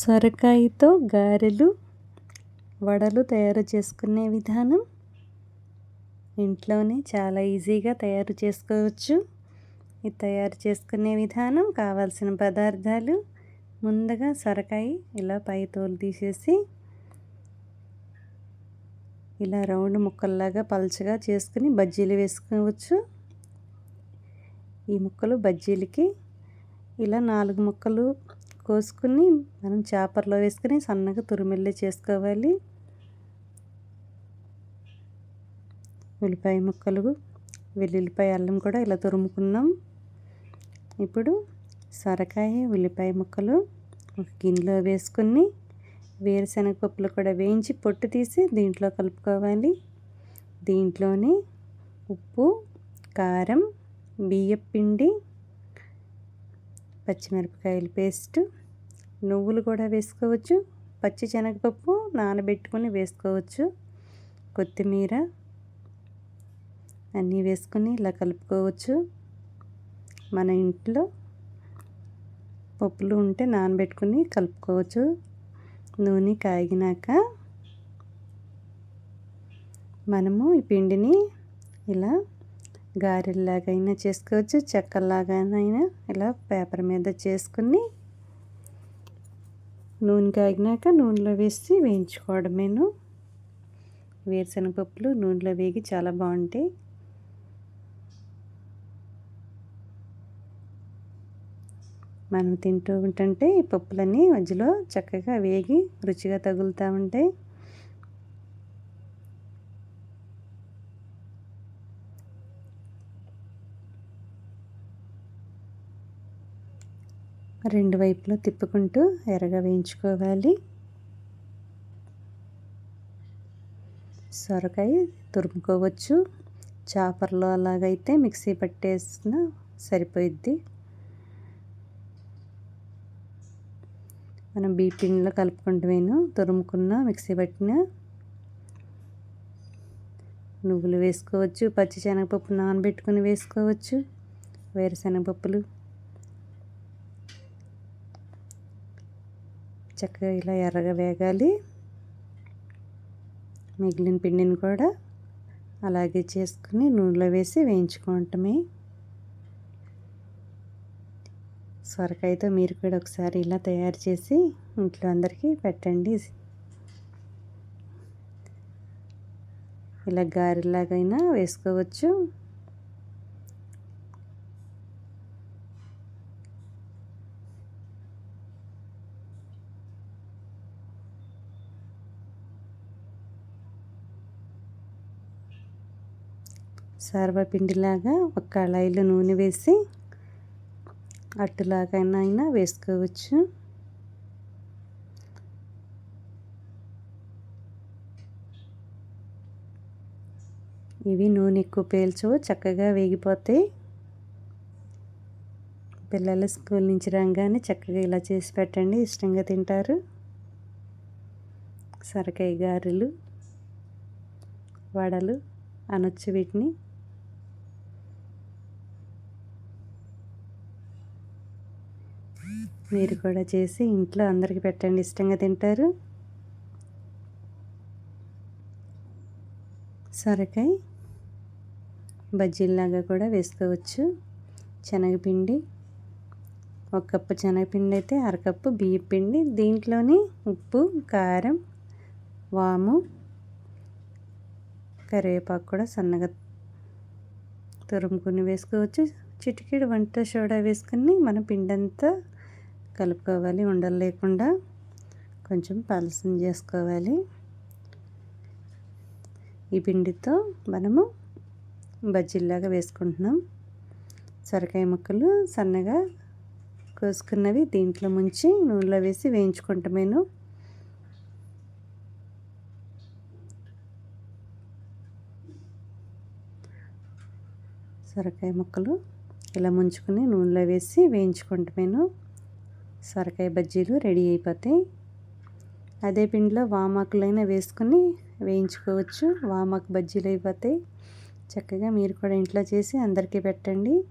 సొరకాయతో గారెలు వడలు తయారు చేసుకునే విధానం ఇంట్లోనే చాలా ఈజీగా తయారు చేసుకోవచ్చు. ఇది తయారు చేసుకునే విధానం కావాల్సిన పదార్థాలు ముందుగా సొరకాయ ఇలా పై తోలు తీసేసి ఇలా రౌండ్ ముక్కల్లాగా పల్చగా చేసుకుని బజ్జీలు వేసుకోవచ్చు. ఈ ముక్కలు బజ్జీలకి ఇలా నాలుగు ముక్కలు కోసుకుని మనం చేపర్లో వేసుకుని సన్నగా తురిమిల్లి చేసుకోవాలి. ఉల్లిపాయ ముక్కలు వెల్లుల్లిపాయ అల్లం కూడా ఇలా తురుముకున్నాం. ఇప్పుడు సొరకాయ ఉల్లిపాయ ముక్కలు ఒక గిన్నెలో వేసుకుని వేరుశనగ పప్పులు కూడా వేయించి పొట్టు తీసి దీంట్లో కలుపుకోవాలి. దీంట్లోనే ఉప్పు కారం బియ్యపిండి పచ్చిమిరపకాయల పేస్ట్ నువ్వులు కూడా వేసుకోవచ్చు పచ్చి శనగపప్పు నానబెట్టుకొని వేసుకోవచ్చు కొత్తిమీర అన్నీ వేసుకొని ఇలా కలుపుకోవచ్చు. మన ఇంట్లో పప్పులు ఉంటే నానబెట్టుకుని కలుపుకోవచ్చు. నూనె కాగినాక మనము ఈ పిండిని ఇలా గారెల్లాగైనా చేసుకోవచ్చు చెక్కల్లాగానైనా ఇలా పేపర్ మీద చేసుకుని నూనె కాగినాక నూనెలో వేసి వేయించుకోవడమేను. వేరుశనగపప్పులు నూనెలో వేగి చాలా బాగుంటాయి. మనం తింటూ ఉంటుంటే ఈ పప్పులన్నీ మధ్యలో చక్కగా వేగి రుచిగా తగులుతూ ఉంటాయి. రెండు వైపులో తిప్పుకుంటూ ఎర్రగా వేయించుకోవాలి. సొరకాయ తురుముకోవచ్చు. చాపర్లో అలాగైతే మిక్సీ పట్టేసిన సరిపోయిద్ది. మనం బీ పిండిలో తురుముకున్న మిక్సీ పట్టిన నువ్వులు వేసుకోవచ్చు పచ్చి శనగపప్పు నానబెట్టుకుని వేసుకోవచ్చు వేరుశనగపప్పులు. చక్కగా ఇలా ఎర్రగా వేగాలి. మిగిలిన పిండిని కూడా అలాగే చేసుకుని నూనెలో వేసి వేయించుకోవటమే. సొరకాయతో మీరు కూడా ఒకసారి ఇలా తయారు చేసి ఇంట్లో అందరికీ పెట్టండి. ఇలా గారెలాగైనా వేసుకోవచ్చు. సర్వపిండిలాగా ఒక కళాయిలో నూనె వేసి అట్టులాగైనా అయినా వేసుకోవచ్చు. ఇవి నూనె ఎక్కువ పేల్చవు చక్కగా వేగిపోతాయి. పిల్లలు స్కూల్ నుంచి రాగానే చక్కగా ఇలా చేసి పెట్టండి ఇష్టంగా తింటారు. సరకాయ గారెలు వడలు అనొచ్చు వీటిని. మీరు కూడా చేసి ఇంట్లో అందరికి పెట్టండి. ఇష్టంగా తింటారు. సొరకాయ బజ్జీల్లాగా కూడా వేసుకోవచ్చు. శనగపిండి ఒక కప్పు శనగపిండి అయితే అరకప్పు బియ్య పిండి దీంట్లోని ఉప్పు కారం వాము కరివేపాకు కూడా సన్నగా తురుముకుని వేసుకోవచ్చు. చిటికెడు వంట సోడా వేసుకుని మన పిండంతా కలుపుకోవాలి ఉండలు లేకుండా కొంచెం పలసం చేసుకోవాలి. ఈ పిండితో మనము బజ్జీల్లాగా వేసుకుంటున్నాం. సొరకాయ ముక్కలు సన్నగా కోసుకున్నవి దీంట్లో ముంచి నూనెలో వేసి వేయించుకుంటామేను సొరకాయ ముక్కలు ఇలా ముంచుకుని నూనెలో వేసి వేయించుకుంటామేను సొరకాయ బజ్జీలు రెడీ అయిపోతాయి. అదే పిండిలో వామాకులైనా వేసుకొని వేయించుకోవచ్చు. వామాకు బజ్జీలు అయిపోతాయి. చక్కగా మీరు కూడా ఇంట్లో చేసి అందరికీ పెట్టండి.